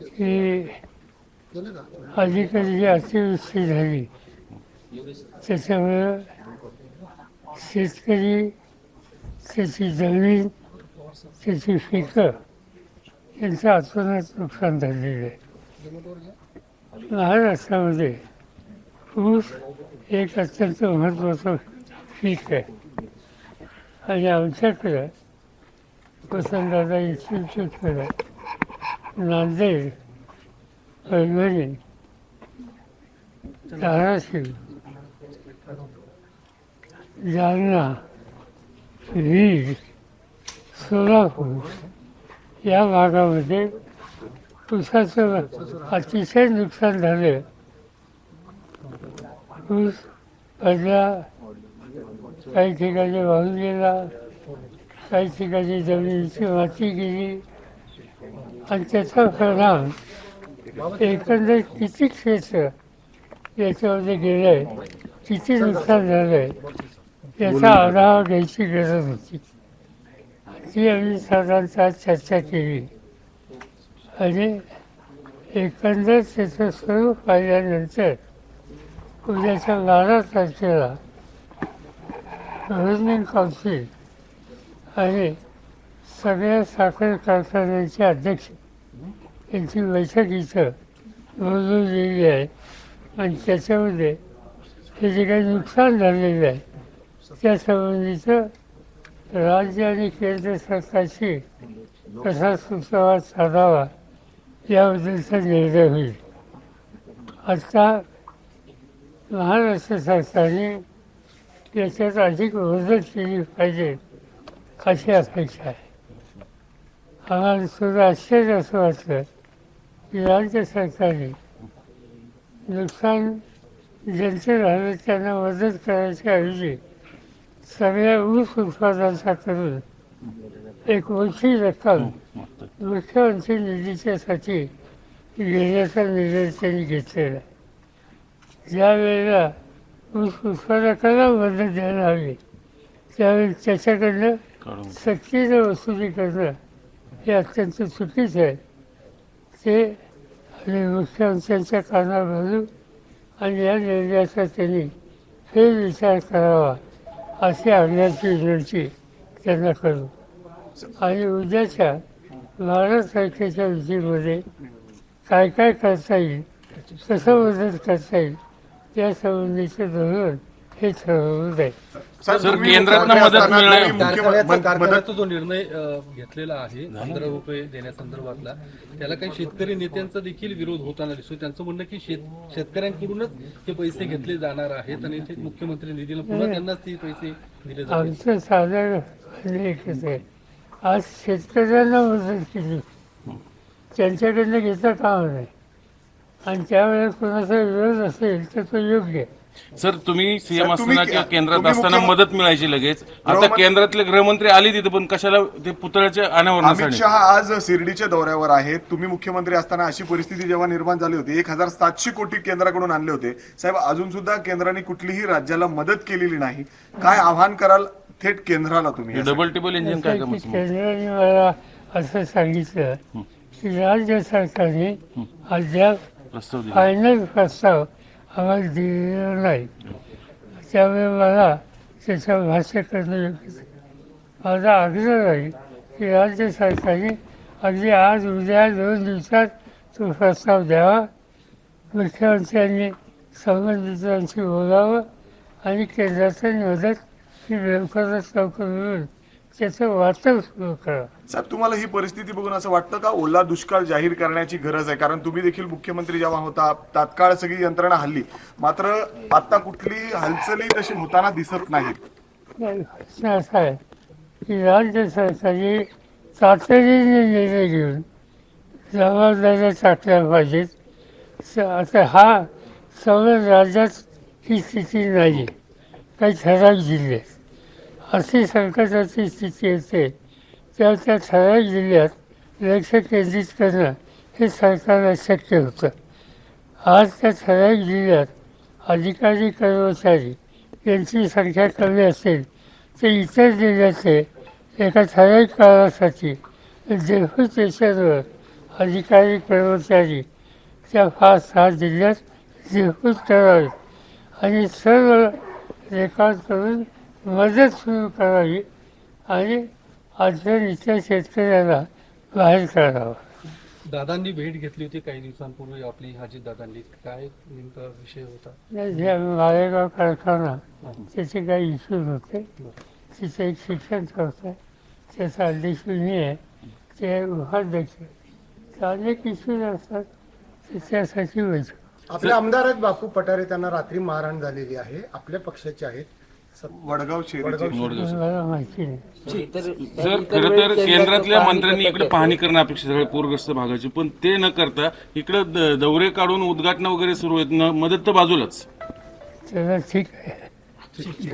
की अलीकडे जी अतिवृष्टी झाली त्याच्यामुळं शेतकरी त्याची जमीन त्याची पिकं यांचं अतोनात नुकसान झालेलं आहे. महाराष्ट्रामध्ये ऊस एक अत्यंत महत्त्वाचं पीक आहे. आणि आमच्याकडं वसंतदादा इन्स्टिट्यूटकडं नांदेड परभणी धाराशिव जालना बीड सोलापूर. या भागामध्ये ऊसाचं अतिशय नुकसान झालं. ऊस पडला काही ठिकाणी वाहून गेला काही ठिकाणी जमिनीची माती गेली. आणि त्याचा परिणाम एकंदर किती क्षेत्र याच्यामध्ये गेलं आहे किती नुकसान झालं आहे याचा आढावा घ्यायची गरज होती. ती आम्ही साधारणतः चर्चा केली. आणि एकंदर त्याचं स्वरूप पाहिल्यानंतर उद्याच्या बारा तारखेला गव्हर्निंग काउन्सिल आणि सगळ्या साखर कारखान्याचे अध्यक्ष. यांची बैठक इथं नोंदवलेली आहे. आणि त्याच्यामध्ये हे जे काही नुकसान झालेलं आहे त्या संबंधीचं राज्य आणि केंद्र सरकारशी कसा सुसंवाद साधावा याबद्दलचा निर्णय होईल. आता महाराष्ट्र सरकारने याच्यात अधिक मदत केली पाहिजे अशी अपेक्षा आहे. आम्हाला सुद्धा आश्चर्य असं वाटलं की राज्य सरकारने नुकसान ज्यांचे झालं त्यांना मदत करायच्या ऐवजी सगळ्या ऊस उत्पादनाचा करून एक मोठी रक्कम मुख्यमंत्री निधीच्यासाठी घेण्याचा निर्णय त्यांनी घेतलेला ज्या वेळेला ऊस उत्पादकाला मदत द्यायला हवी त्यावेळी त्याच्याकडनं सक्तीनं वसुली करणं हे अत्यंत चुकीचं आहे ते आणि मुख्यमंत्र्यांच्या कानावर घालून आणि या निर्णयाचा त्यांनी फेरविचार करावा अशी आणण्याची विनंती त्यांना करू. आणि उद्याच्या बारा तारखेच्या विधीमध्ये काय काय करता येईल कसं मदत करता येईल त्या संबंधीचं धोरण हे ठरवलं जाईल सर, सर, तुम्ही केंद्रातनं मुख्यमंत्री मदत असताना मिळणार- तुम्ही मुख्यमंत्री- मद- मदत कारखान्याचा जो निर्णय अ, घेतलेला आहे पंधरा रुपये देण्यासंदर्भातला त्याला काही शेतकरी नेत्यांचा देखील विरोध होताना दिसतो त्यांचं म्हणणं की शेत शेतकऱ्यांकडूनच हे पैसे घेतले जाणार आहेत आणि ते मुख्यमंत्री निधीला पुन्हा त्यांनाच ते पैसे दिले जातील. आमचं साधारण म्हणणं एकच आहे. आज शेतकऱ्यांना मदत केली. त्यांच्याकडनं घेता कामा नाही आणि त्यावेळेस कोणाचा विरोध असेल तर तो योग्य आहे. सर तुम्ही सीएम सर, तुम्ही असताना किंवा केंद्रात तुम्ही असताना मुख्यम- मदत मिळायची लगेच. आता गृहमं- केंद्रातले गृहमंत्री आले तिथे पण कशाला ते पुतळ्याच्या अमित अनावरणासाठी शहा आज शिर्डीच्या दौऱ्यावर आहेत. तुम्ही मुख्यमंत्री असताना अशी परिस्थिती जेव्हा निर्माण झाली होती एक हजार सातशे कोटी केंद्राकडून आणले होते. साहेब अजून सुद्धा केंद्राने कुठलीही राज्याला मदत केलेली नाही. काय आव्हान कराल थेट केंद्राला तुम्ही? डबल टेबल इंजिन काय जसं की काम केंद्राने मला असं सांगितलं की राज्य सरकारने अद्याप प्रस्ताव दिला. फायनल प्रस्ताव आम्हाला दिलेला नाही. त्यामुळे मला त्याच्यावर भाष्य करणं योग्य माझा आग्रह आहे की राज्य सरकारने अगदी आज उद्या दोन दिवसात तो प्रस्ताव द्यावा. मुख्यमंत्र्यांनी संबंधितांशी बोलावं आणि केंद्राचं मदत ही लवकरात लवकर मिळून त्याचं वाटप सुरू करावं साहेब तुम्हाला ही परिस्थिती बघून असं वाटतं का ओला दुष्काळ जाहीर करण्याची गरज आहे? कारण तुम्ही देखील मुख्यमंत्री जेव्हा होता तात्काळ सगळी यंत्रणा हल्ली. मात्र आता कुठली हालचाली तशी होताना दिसत नाहीत. नाही, प्रश्न असा आहे की राज्य सरकारने तातडीने निर्णय घेऊन जबाबदाऱ्या टाकल्या पाहिजेत. स- आता हा सगळ्या राज्यात ही स्थिती नाही. काही ठराविक जिल्ह्यात अशी संकटाची स्थिती येते. त्या त्या ठराविक जिल्ह्यात लक्ष केंद्रित करणं हे सरकारला शक्य होतं. आज त्या ठराविक जिल्ह्यात अधिकारी कर्मचारी यांची संख्या कमी असेल तर इतर जिल्ह्याचे एका ठराविक काळासाठी डेप्युटेशनवर अधिकारी कर्मचारी त्या फार सहा जिल्ह्यात निघून करावेत आणि सर्व रेकॉर्ड करून मदत सुरू करावी आणि अडचणीच्या शेतकऱ्याला बाहेर काढावं. दादांनी भेट घेतली होती काही दिवसांपूर्वी आपली हाजी दादांनी. काय नेमका विषय होता? जे मालेगाव कारखाना त्याचे काही इश्यूज होते तिथे एक शिक्षण संस्था आहे. त्याचा अध्यक्ष मी आहे. ते उपाध्यक्ष अनेक इश्यूज असतात. त्यासाठी बैठक आपले आमदार आहेत बापू पठारे. त्यांना रात्री मारहाण झालेली आहे. आपल्या पक्षाचे आहेत. वडगाव माहिती नाही. खरं तर केंद्रातल्या मंत्र्यांनी इकडे पाहणी करणं अपेक्षित आहे पूरग्रस्त भागाची. पण ते न करता इकडे दौरे काढून उद्घाटन वगैरे सुरू आहेत. न- मदत तर बाजूलाच. ठीक आहे.